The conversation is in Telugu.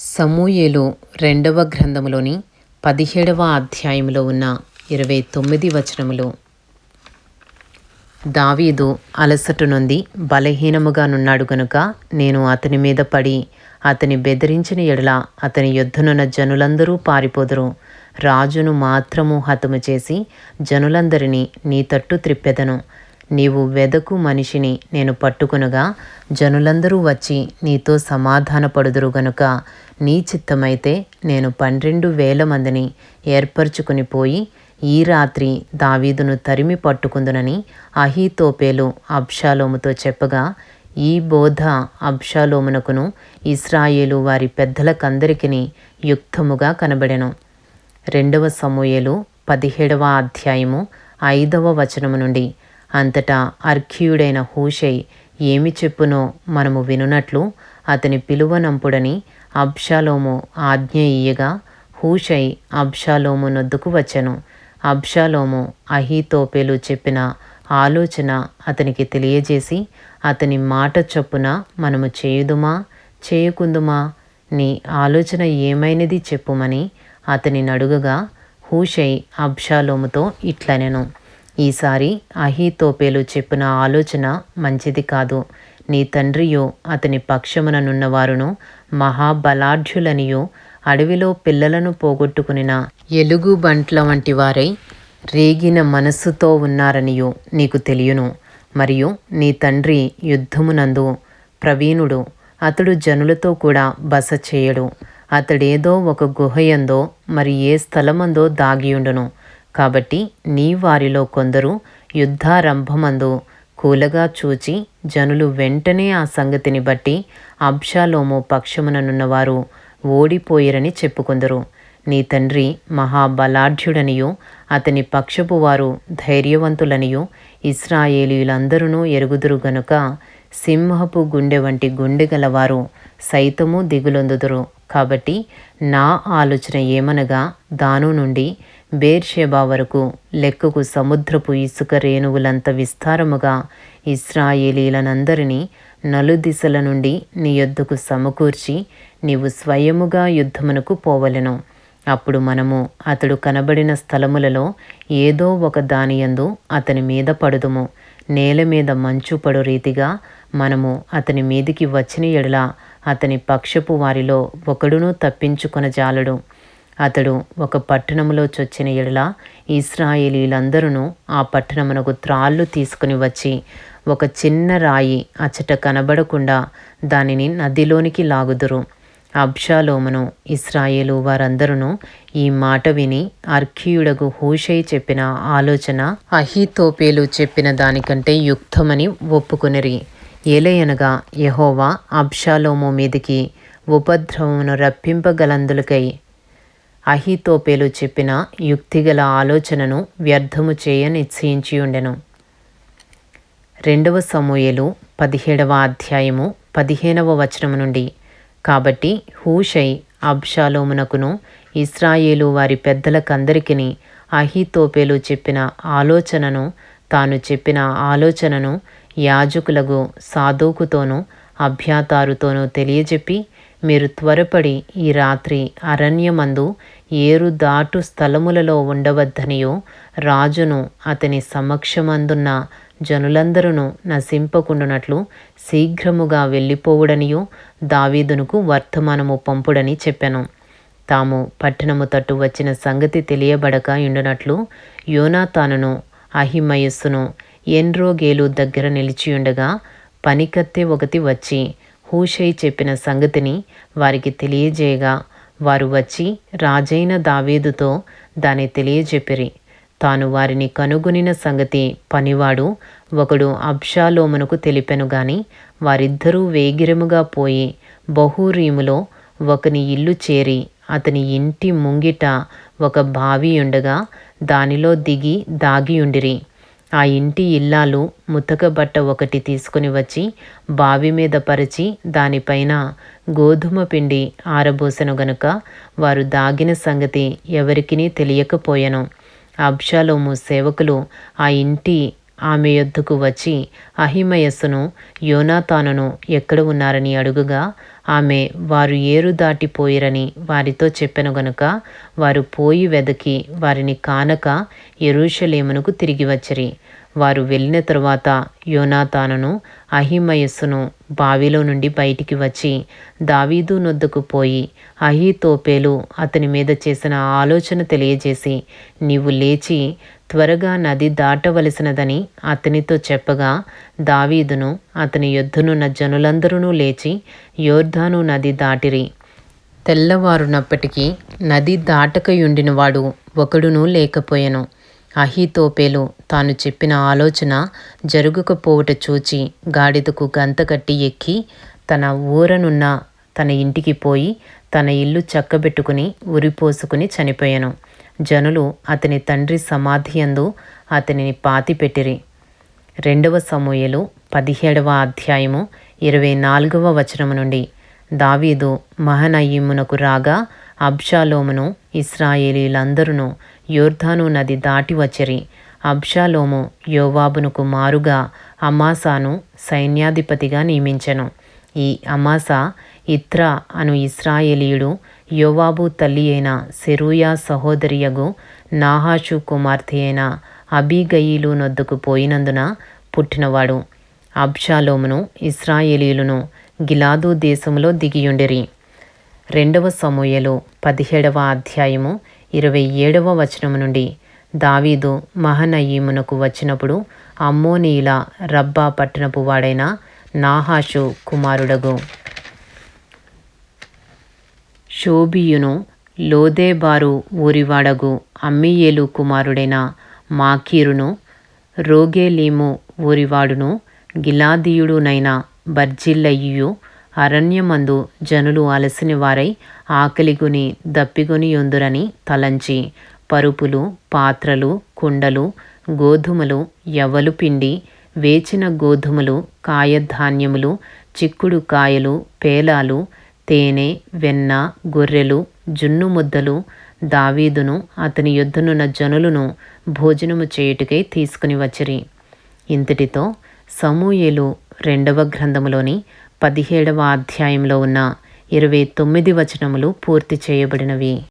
సమూయేలు రెండవ గ్రంథములోని పదిహేడవ అధ్యాయంలో ఉన్న ఇరవై తొమ్మిది వచనములు. దావీదు అలసట నొంది బలహీనముగా నున్నాడు గనుక నేను అతని మీద పడి అతని బెదిరించిన ఎడల అతని యుద్ధనున్న జనులందరూ పారిపోదురు. రాజును మాత్రము హతము చేసి జనులందరినీ నీ తట్టు త్రిప్పెదను. నీవు వెదకు మనిషిని నేను పట్టుకునగా జనులందరూ వచ్చి నీతో సమాధానపడుదురు గనుక నీ చిత్తమైతే నేను పన్నెండు వేల మందిని ఏర్పరచుకుని పోయి ఈ రాత్రి దావీదును తరిమి పట్టుకుందునని అహీతోపేలు అబ్షాలోముతో చెప్పగా ఈ బోధ అబ్షాలోమునకును ఇస్రాయేలు వారి పెద్దలకందరికీ యుక్తముగా కనబడెను. రెండవ సమూయేలు పదిహేడవ అధ్యాయము ఐదవ వచనము నుండి అంతటా అర్ఘ్యుడైన హూషై ఏమి చెప్పునో మనము వినునట్లు అతని పిలువనంపుడని అబ్షాలోము ఆజ్ఞ ఇయ్యగా హూషై అబ్షాలోము నొద్దుకు వచ్చెను. అబ్షాలోము అహీతోపేలు చెప్పిన ఆలోచన అతనికి తెలియజేసి అతని మాట చొప్పున మనము చేయుదుమా చేయకుందుమా నీ ఆలోచన ఏమైనది చెప్పుమని అతని నడుగగా హూషై అబ్షాలోముతో ఇట్లనెను. ఈసారి అహీతోపేలు చెప్పిన ఆలోచన మంచిది కాదు. నీ తండ్రియో అతని పక్షముననున్నవారును మహాబలాఢ్యులనియో అడవిలో పిల్లలను పోగొట్టుకునిన ఎలుగు బంట్ల వంటి వారై రేగిన మనస్సుతో ఉన్నారనియో నీకు తెలియను. మరియు నీ తండ్రి యుద్ధమునందు ప్రవీణుడు అతడు జనులతో కూడా బస చేయడు. అతడేదో ఒక గుహయందో మరి ఏ స్థలమందో దాగియుండును. కాబట్టి నీ వారిలో కొందరు యుద్ధారంభమందు కూలగా చూచి జనులు వెంటనే ఆ సంగతిని బట్టి అబ్షాలోము పక్షముననున్నవారు ఓడిపోయిరని చెప్పుకొందరు. నీ తండ్రి మహాబలాఢ్యుడనియు అతని పక్షపు వారు ధైర్యవంతులనియు ఇస్రాయేలీలందరూ ఎరుగుదురు గనుక సింహపు గుండె వంటి గుండె గలవారు సైతము దిగులొందుదురు. కాబట్టి నా ఆలోచన ఏమనగా దాను నుండి బేర్షెబా వరకు లెక్కకు సముద్రపు ఇసుక రేణువులంత విస్తారముగా ఇస్రాయేలీలనందరినీ నలుదిశల నుండి నీ యొద్దకు సమకూర్చి నీవు స్వయముగా యుద్ధమునకు పోవలెను. అప్పుడు మనము అతడు కనబడిన స్థలములలో ఏదో ఒక దానియందు అతని మీద పడుదుము. నేల మీద మంచు పడు రీతిగా మనము అతని మీదికి వచ్చిన ఎడల అతని పక్షపు వారిలో ఒకడును తప్పించుకొన జాలడు అతడు ఒక పట్టణములో చొచ్చిన ఎడల ఇస్రాయేలీలందరూ ఆ పట్టణమునకు త్రాళ్ళు తీసుకుని వచ్చి ఒక చిన్న రాయి అచ్చట కనబడకుండా దానిని నదిలోనికి లాగుదురు. అబ్షాలోమును ఇస్రాయేలు వారందరూ ఈ మాట విని అర్ఖీయుడకు హూషై చెప్పిన ఆలోచన అహితోపేలు చెప్పిన దానికంటే యుక్తమని ఒప్పుకునిరి. ఏలయనగా యహోవా అబ్షాలోము మీదికి ఉపద్రవమును రప్పింపగలందులకై అహితోపేలు చెప్పిన యుక్తిగల ఆలోచనను వ్యర్థము చేయ నిశ్చయించి ఉండెను. రెండవ సమూయలు పదిహేడవ అధ్యాయము పదిహేనవ వచనము నుండి కాబట్టి హూషై అబ్షాలోమునకును ఇస్రాయేలు వారి పెద్దలకందరికీ అహితోపేలు చెప్పిన ఆలోచనను తాను చెప్పిన ఆలోచనను యాజకులకు సాధోకుతోనూ అభ్యాతారుతోనూ తెలియజెప్పి మీరు త్వరపడి ఈ రాత్రి అరణ్యమందు ఏరు దాటు స్థలములలో ఉండవద్దనియో రాజును అతని సమక్షమందున్న జనులందరూ నశింపకుండునట్లు శీఘ్రముగా వెళ్ళిపోవుడనియో దావీదునుకు వర్తమానము పంపుడని చెప్పాను. తాము పట్టణము తట్టు వచ్చిన సంగతి తెలియబడక ఉండునట్లు యోనాతానును అహిమయస్సును ఎన్రోగేలు దగ్గర నిలిచియుండగా పనికత్తె ఒకటి వచ్చి హూషై చెప్పిన సంగతిని వారికి తెలియజేయగా వారు వచ్చి రాజైన దావీదుతో దాన్ని తెలియజెప్పిరి. తాను వారిని కనుగొనిన సంగతి పనివాడు ఒకడు అబ్షాలోమునకు తెలిపెను గాని వారిద్దరూ వేగిరముగా పోయి బహూరీములో ఒకని ఇల్లు చేరి అతని ఇంటి ముంగిట ఒక బావి ఉండగా దానిలో దిగి దాగియుండిరి ఆ ఇంటి ఇల్లాలు ముతక బట్ట ఒకటి తీసుకుని వచ్చి బావి మీద పరిచి దానిపైన గోధుమ పిండి ఆరబోసెను గనుక వారు దాగిన సంగతి ఎవరికినీ తెలియకపోయెను. అబ్షాలోము సేవకులు ఆ ఇంటి ఆమె యొద్దకు వచ్చి అహిమయస్సును యోనాతానును ఎక్కడ ఉన్నారని అడుగుగా ఆమె వారు ఏరు దాటిపోయిరని వారితో చెప్పెను గనుక వారు పోయి వెదకి వారిని కానక ఎరుషలేమునకు తిరిగి వచ్చిరి. వారు వెళ్ళిన తరువాత యోనాతానును అహిమయస్సును బావిలో నుండి బయటికి వచ్చి దావీదు నొద్దుకు పోయి అహితోపేలు అతని మీద చేసిన ఆలోచన తెలియజేసి నీవు లేచి త్వరగా నది దాటవలసినదని అతనితో చెప్పగా దావీదును అతని యుద్ధనున్న జనులందరూ లేచి యోర్ధాను నది దాటిరి. తెల్లవారునప్పటికీ నది దాటకయుండినవాడు ఒకడునూ లేకపోయెను. అహీతోపేలు తాను చెప్పిన ఆలోచన జరుగుకపోవుట చూచి గాడిదకు గంత కట్టి ఎక్కి తన ఊరనున్న తన ఇంటికి పోయి తన ఇల్లు చక్కబెట్టుకుని ఉరిపోసుకుని చనిపోయాను. జనులు అతని తండ్రి సమాధి అందు అతనిని పాతిపెట్టిరి. రెండవ సమూయలు పదిహేడవ అధ్యాయము ఇరవై నాలుగవ వచనము నుండి. దావీదు మహనయీమునకు రాగా అబ్షాలోమును ఇస్రాయేలీలందరూ యోర్ధాను నది దాటి వచ్చిరి. అబ్షాలోము యోవాబునకు మారుగా అమాసాను సైన్యాధిపతిగా నియమించెను. ఈ అమాసా ఇత్రా అను ఇస్రాయేలీయుడు యోవాబు తల్లి అయిన సెరూయా సహోదరియగు నాహాషు కుమార్తె అయిన అబీగయీలు నొద్దుకు పోయినందున పుట్టినవాడు అబ్షాలోమును ఇస్రాయేలీలును గిలాదు దేశంలో దిగియుండిరి. రెండవ సమూయలు పదిహేడవ అధ్యాయము ఇరవై ఏడవ వచనము నుండి దావీదు మహనయీమునకు వచ్చినప్పుడు అమ్మోనీల రబ్బా పట్టణపు వాడైన నాహాషు కుమారుడగు. షోబియును లోదేబారు ఊరివాడగు అమ్మియేలు కుమారుడైన మాకీరును రోగేలీము ఊరివాడును గిలాదీయుడునైన బర్జిల్లయ్యు అరణ్యమందు జనులు అలసిన వారై ఆకలిగుని దప్పిగొని తలంచి పరుపులు పాత్రలు కుండలు గోధుమలు యవ్వలు పిండి వేచిన గోధుమలు కాయధాన్యములు చిక్కుడు కాయలు పేలాలు తేనె వెన్న గొర్రెలు జున్ను ముద్దలు దావీదును అతని యుద్ధనున్న జనులను భోజనము చేయుటికై తీసుకుని వచ్చిరి. ఇంతటితో సమూయేలు రెండవ గ్రంథములోని పదిహేడవ అధ్యాయంలో ఉన్న ఇరవై తొమ్మిది వచనములు పూర్తి చేయబడినవి.